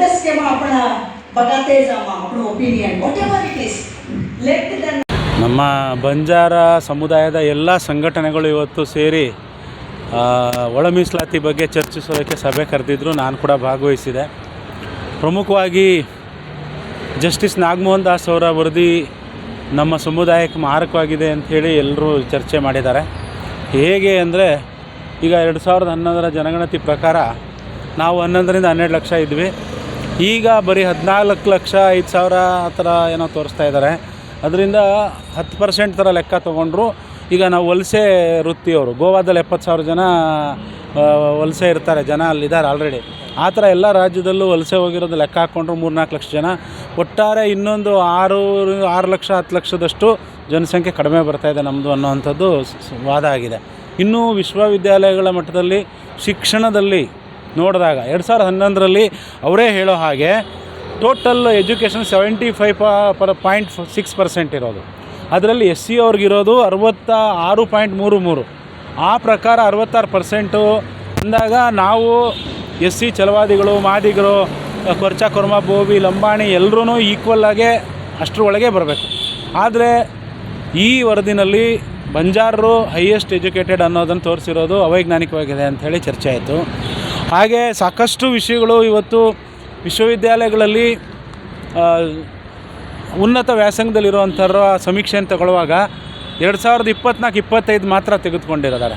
દસ આપણા બગાતેજામાં આપણું opinion what it is let ನಮ್ಮ ಬಂಜಾರ ಸಮುದಾಯದ ಎಲ್ಲ ಸಂಘಟನೆಗಳು ಇವತ್ತು ಸೇರಿ ಒಳ ಮೀಸಲಾತಿ ಬಗ್ಗೆ ಚರ್ಚಿಸೋದಕ್ಕೆ ಸಭೆ ಕರೆದಿದ್ರು. ನಾನು ಕೂಡ ಭಾಗವಹಿಸಿದೆ. ಪ್ರಮುಖವಾಗಿ ಜಸ್ಟಿಸ್ ನಾಗಮೋಹನ್ ದಾಸ್ ಅವರ ವರದಿ ನಮ್ಮ ಸಮುದಾಯಕ್ಕೆ ಮಾರಕವಾಗಿದೆ ಅಂಥೇಳಿ ಎಲ್ಲರೂ ಚರ್ಚೆ ಮಾಡಿದ್ದಾರೆ. ಹೇಗೆ ಅಂದರೆ, ಈಗ ಎರಡು ಸಾವಿರದ ಹನ್ನೊಂದರ ಜನಗಣತಿ ಪ್ರಕಾರ ನಾವು ಹನ್ನೊಂದರಿಂದ ಹನ್ನೆರಡು ಲಕ್ಷ ಇದ್ವಿ. ಈಗ ಬರೀ ಹದಿನಾಲ್ಕು ಲಕ್ಷ, ಐದು ಸಾವಿರ ಆ ಥರ ಏನೋ ತೋರಿಸ್ತಾ ಇದ್ದಾರೆ. ಅದರಿಂದ ಹತ್ತು ಪರ್ಸೆಂಟ್ ಥರ ಲೆಕ್ಕ ತೊಗೊಂಡ್ರು. ಈಗ ನಾವು ವಲಸೆ ವೃತ್ತಿಯವರು, ಗೋವಾದಲ್ಲಿ ಎಪ್ಪತ್ತು ಸಾವಿರ ಜನ ವಲಸೆ ಇರ್ತಾರೆ, ಜನ ಅಲ್ಲಿದ್ದಾರೆ ಆಲ್ರೆಡಿ ಆ ಥರ ಎಲ್ಲ ರಾಜ್ಯದಲ್ಲೂ ವಲಸೆ ಹೋಗಿರೋದು ಲೆಕ್ಕ ಹಾಕ್ಕೊಂಡ್ರು ಮೂರ್ನಾಲ್ಕು ಲಕ್ಷ ಜನ. ಒಟ್ಟಾರೆ ಇನ್ನೊಂದು ಆರು ಆರು ಲಕ್ಷ, ಹತ್ತು ಲಕ್ಷದಷ್ಟು ಜನಸಂಖ್ಯೆ ಕಡಿಮೆ ಬರ್ತಾ ಇದೆ ನಮ್ಮದು ಅನ್ನೋವಂಥದ್ದು ವಾದ ಆಗಿದೆ. ಇನ್ನೂ ವಿಶ್ವವಿದ್ಯಾಲಯಗಳ ಮಟ್ಟದಲ್ಲಿ ಶಿಕ್ಷಣದಲ್ಲಿ ನೋಡಿದಾಗ ಎರಡು ಸಾವಿರದ ಹನ್ನೊಂದರಲ್ಲಿ ಅವರೇ ಹೇಳೋ ಹಾಗೆ total education seventy five per point six percent ಇರೋದು. ಅದರಲ್ಲಿ ಎಸ್ ಸಿ ಅವ್ರಿಗಿರೋದು ಅರವತ್ತ ಆರು ಪಾಯಿಂಟ್ ಮೂರು ಮೂರು. ಆ ಪ್ರಕಾರ ಅರವತ್ತಾರು ಪರ್ಸೆಂಟು ಅಂದಾಗ ನಾವು ಎಸ್ ಸಿ ಚಲವಾದಿಗಳು ಮಾದಿಗರು, ಕೊರ್ಚ, ಕೊರ್ಮ ಬೋಬಿ ಲಂಬಾಣಿ ಎಲ್ಲರೂ ಈಕ್ವಲ್ ಆಗೇ ಅಷ್ಟರ ಒಳಗೆ ಬರಬೇಕು. ಆದರೆ ಈ ವರದಿನಲ್ಲಿ ಬಂಜಾರರು ಹೈಯೆಸ್ಟ್ ಎಜುಕೇಟೆಡ್ ಅನ್ನೋದನ್ನು ತೋರಿಸಿರೋದು ಅವೈಜ್ಞಾನಿಕವಾಗಿದೆ ಅಂಥೇಳಿ ಚರ್ಚೆ ಆಯಿತು. ಹಾಗೆ ಸಾಕಷ್ಟು ವಿಷಯಗಳು ಇವತ್ತು ವಿಶ್ವವಿದ್ಯಾಲಯಗಳಲ್ಲಿ ಉನ್ನತ ವ್ಯಾಸಂಗದಲ್ಲಿರುವಂಥವ್ರ ಸಮೀಕ್ಷೆಯನ್ನು ತಗೊಳ್ಳುವಾಗ ಎರಡು ಸಾವಿರದ ಇಪ್ಪತ್ನಾಲ್ಕು, ಇಪ್ಪತ್ತೈದು ಮಾತ್ರ ತೆಗೆದುಕೊಂಡಿರೋದಾರೆ.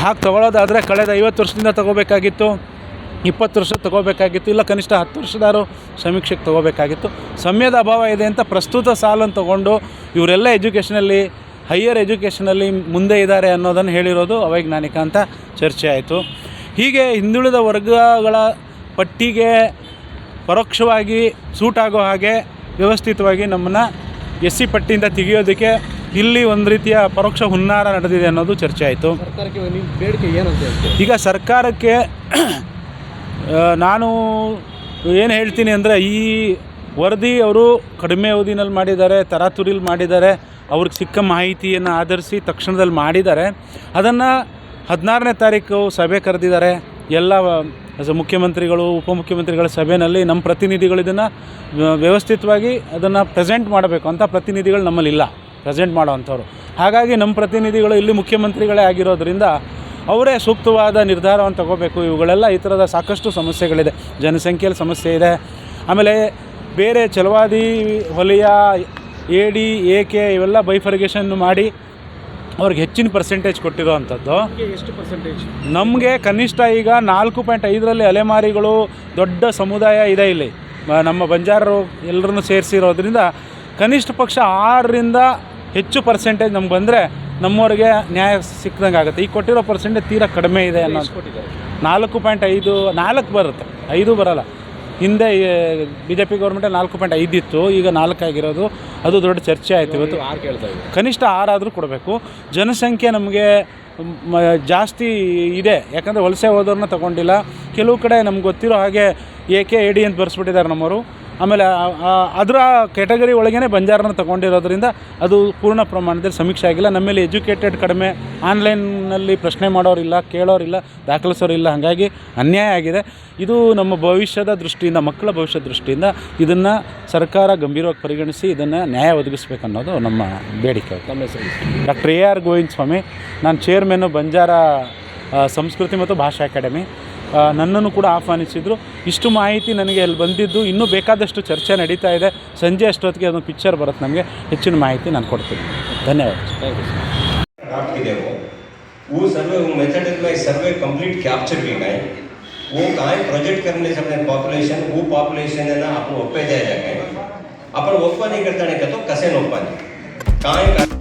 ಹಾಗೆ ತಗೊಳ್ಳೋದಾದರೆ ಕಳೆದ ಐವತ್ತು ವರ್ಷದಿಂದ ತಗೋಬೇಕಾಗಿತ್ತು, ಇಪ್ಪತ್ತು ವರ್ಷ ತಗೋಬೇಕಾಗಿತ್ತು, ಇಲ್ಲ ಕನಿಷ್ಠ ಹತ್ತು ವರ್ಷದಾರು ಸಮೀಕ್ಷೆಗೆ ತಗೋಬೇಕಾಗಿತ್ತು. ಸಮಯದ ಅಭಾವ ಇದೆ ಅಂತ ಪ್ರಸ್ತುತ ಸಾಲನ್ನು ತಗೊಂಡು ಇವರೆಲ್ಲ ಎಜುಕೇಷನಲ್ಲಿ, ಹೈಯರ್ ಎಜುಕೇಷನಲ್ಲಿ ಮುಂದೆ ಇದ್ದಾರೆ ಅನ್ನೋದನ್ನು ಹೇಳಿರೋದು ಅವೈಜ್ಞಾನಿಕ ಅಂತ ಚರ್ಚೆ ಆಯಿತು. ಹೀಗೆ ಹಿಂದುಳಿದ ವರ್ಗಗಳ ಪಟ್ಟಿಗೆ ಪರೋಕ್ಷವಾಗಿ ಸೂಟ್ ಆಗೋ ಹಾಗೆ ವ್ಯವಸ್ಥಿತವಾಗಿ ನಮ್ಮನ್ನು ಎಸ್ ಸಿ ಪಟ್ಟಿಯಿಂದ ತೆಗೆಯೋದಕ್ಕೆ ಇಲ್ಲಿ ಒಂದು ರೀತಿಯ ಪರೋಕ್ಷ ಹುನ್ನಾರ ನಡೆದಿದೆ ಅನ್ನೋದು ಚರ್ಚೆ ಆಯಿತು. ಬೇಡಿಕೆ ಏನಂತ ಈಗ ಸರ್ಕಾರಕ್ಕೆ ನಾನು ಏನು ಹೇಳ್ತೀನಿ ಅಂದರೆ ಈ ವರದಿ ಅವರು ಕಡಿಮೆ ಅವಧಿನಲ್ಲಿ ಮಾಡಿದ್ದಾರೆ ತರಾತುರಿಲಿ ಮಾಡಿದ್ದಾರೆ ಅವ್ರಿಗೆ ಸಿಕ್ಕ ಮಾಹಿತಿಯನ್ನು ಆಧರಿಸಿ ತಕ್ಷಣದಲ್ಲಿ ಮಾಡಿದ್ದಾರೆ. ಅದನ್ನು ಹದಿನಾರನೇ ತಾರೀಕು ಸಭೆ ಕರೆದಿದ್ದಾರೆ. ಎಲ್ಲ ಮುಖ್ಯಮಂತ್ರಿಗಳು, ಉಪಮುಖ್ಯಮಂತ್ರಿಗಳ ಸಭೆಯಲ್ಲಿ ನಮ್ಮ ಪ್ರತಿನಿಧಿಗಳು ಇದನ್ನು ವ್ಯವಸ್ಥಿತವಾಗಿ ಅದನ್ನು ಪ್ರೆಸೆಂಟ್ ಮಾಡಬೇಕು ಅಂತ ಪ್ರತಿನಿಧಿಗಳು ನಮ್ಮಲ್ಲಿಲ್ಲ. ಪ್ರೆಸೆಂಟ್ ಮಾಡೋವಂಥವ್ರು. ಹಾಗಾಗಿ ನಮ್ಮ ಪ್ರತಿನಿಧಿಗಳು ಇಲ್ಲಿ ಮುಖ್ಯಮಂತ್ರಿಗಳೇ ಆಗಿರೋದ್ರಿಂದ ಅವರೇ ಸೂಕ್ತವಾದ ನಿರ್ಧಾರವನ್ನು ತಗೋಬೇಕು. ಇವುಗಳೆಲ್ಲ ಈ ಥರದ ಸಾಕಷ್ಟು ಸಮಸ್ಯೆಗಳಿದೆ. ಜನಸಂಖ್ಯೆಯಲ್ಲಿ ಸಮಸ್ಯೆ ಇದೆ. ಆಮೇಲೆ ಬೇರೆ ಛಲವಾದಿ ಹೊಲಿಯ ಎ ಕೆ ಇವೆಲ್ಲ ಬೈಫರ್ಗೇಷನ್ ಮಾಡಿ ಅವ್ರಿಗೆ ಹೆಚ್ಚಿನ ಪರ್ಸೆಂಟೇಜ್ ಕೊಟ್ಟಿರೋ ಅಂಥದ್ದು ಎಷ್ಟು ಪರ್ಸೆಂಟೇಜ್ ನಮಗೆ ಕನಿಷ್ಠ ಈಗ ನಾಲ್ಕು ಪಾಯಿಂಟ್ ಐದರಲ್ಲಿ ಅಲೆಮಾರಿಗಳು ದೊಡ್ಡ ಸಮುದಾಯ ಇದೆ ಇಲ್ಲಿ. ನಮ್ಮ ಬಂಜಾರರು ಎಲ್ಲರನ್ನು ಸೇರಿಸಿರೋದ್ರಿಂದ ಕನಿಷ್ಠ ಪಕ್ಷ ಆರರಿಂದ ಹೆಚ್ಚು ಪರ್ಸೆಂಟೇಜ್ ನಮ್ಗೆ ಬಂದರೆ ನಮ್ಮವ್ರಿಗೆ ನ್ಯಾಯ ಸಿಕ್ಕಿದಂಗೆ ಆಗುತ್ತೆ. ಈಗ ಕೊಟ್ಟಿರೋ ಪರ್ಸೆಂಟೇಜ್ ತೀರಾ ಕಡಿಮೆ ಇದೆ ಅನ್ನೋ ಕೊಟ್ಟಿದ್ದಾರೆ? ನಾಲ್ಕು ಪಾಯಿಂಟ್ ಐದು ನಾಲ್ಕು ಬರುತ್ತೆ. ಐದು ಬರಲ್ಲ. ಹಿಂದೆ ಬಿ ಜೆ ಪಿ ಗೌರ್ಮೆಂಟಲ್ಲಿ ನಾಲ್ಕು ಪಾಯಿಂಟ್ ಐದು ಇತ್ತು ಈಗ ನಾಲ್ಕು ಆಗಿರೋದು. ಅದು ದೊಡ್ಡ ಚರ್ಚೆ ಆಯಿತು ಇವತ್ತು. ಆರು ಕೇಳ್ತಾ ಇದ್ದೀವಿ. ಕನಿಷ್ಠ ಆರಾದರೂ ಕೊಡಬೇಕು. ಜನಸಂಖ್ಯೆ ನಮಗೆ ಜಾಸ್ತಿ ಇದೆ. ಯಾಕಂದರೆ ವಲಸೆ ಹೋದವ್ರನ್ನ ತಗೊಂಡಿಲ್ಲ. ಕೆಲವು ಕಡೆ ನಮ್ಗೆ ಗೊತ್ತಿರೋ ಹಾಗೆ ಎ ಕೆ ಎ ಡಿ ಅಂತ ಬರ್ಸ್ಬಿಟ್ಟಿದ್ದಾರೆ ನಮ್ಮವರು. ಆಮೇಲೆ ಅದರ ಕ್ಯಾಟಗರಿ ಒಳಗೇ ಬಂಜಾರನ ತಗೊಂಡಿರೋದ್ರಿಂದ ಅದು ಪೂರ್ಣ ಪ್ರಮಾಣದಲ್ಲಿ ಸಮೀಕ್ಷೆ ಆಗಿಲ್ಲ. ನಮ್ಮಲ್ಲಿ ಎಜುಕೇಟೆಡ್ ಕಡಿಮೆ ಆನ್ಲೈನ್ನಲ್ಲಿ ಪ್ರಶ್ನೆ ಮಾಡೋರಿಲ್ಲ ಕೇಳೋರಿಲ್ಲ ದಾಖಲಿಸೋರಿಲ್ಲ. ಹಾಗಾಗಿ ಅನ್ಯಾಯ ಆಗಿದೆ. ಇದು ನಮ್ಮ ಭವಿಷ್ಯದ ದೃಷ್ಟಿಯಿಂದ ಮಕ್ಕಳ ಭವಿಷ್ಯದ ದೃಷ್ಟಿಯಿಂದ ಇದನ್ನು ಸರ್ಕಾರ ಗಂಭೀರವಾಗಿ ಪರಿಗಣಿಸಿ ಇದನ್ನು ನ್ಯಾಯ ಒದಗಿಸ್ಬೇಕು ಅನ್ನೋದು ನಮ್ಮ ಬೇಡಿಕೆ. ತಮ್ಮ ಹೆಸರು? Doctor A R Govinda Swamy ನಾನು ಚೇರ್ಮನ್ನು ಬಂಜಾರ ಸಂಸ್ಕೃತಿ ಮತ್ತು ಭಾಷಾ ಅಕಾಡೆಮಿ. ನನ್ನನ್ನು ಕೂಡ ಆಹ್ವಾನಿಸಿದರು ಇಷ್ಟು ಮಾಹಿತಿ ನನಗೆ ಅಲ್ಲಿ ಬಂದಿದ್ದು ಇನ್ನೂ ಬೇಕಾದಷ್ಟು ಚರ್ಚೆ ನಡೀತಾ ಇದೆ ಸಂಜೆ ಅಷ್ಟೊತ್ತಿಗೆ ಅದೊಂದು ಪಿಕ್ಚರ್ ಬರುತ್ತೆ ನಮಗೆ ಹೆಚ್ಚಿನ ಮಾಹಿತಿ ನಾನು ಕೊಡ್ತೀನಿ ಧನ್ಯವಾದ ಥ್ಯಾಂಕ್ ಯು ड्राफ्ट की देखो वो सर्वे वो मेथड में सर्वे कंप्लीट कैप्चर की गए वो काय प्रोजेक्ट करने से अपने पॉप्युलेशन वो पॉप्युलेशन है ना आपण ಒಪ್ಪೇ जाय आपण ಒಪ್ಪ नाही करता नाही का तो कसे नोप्पा काय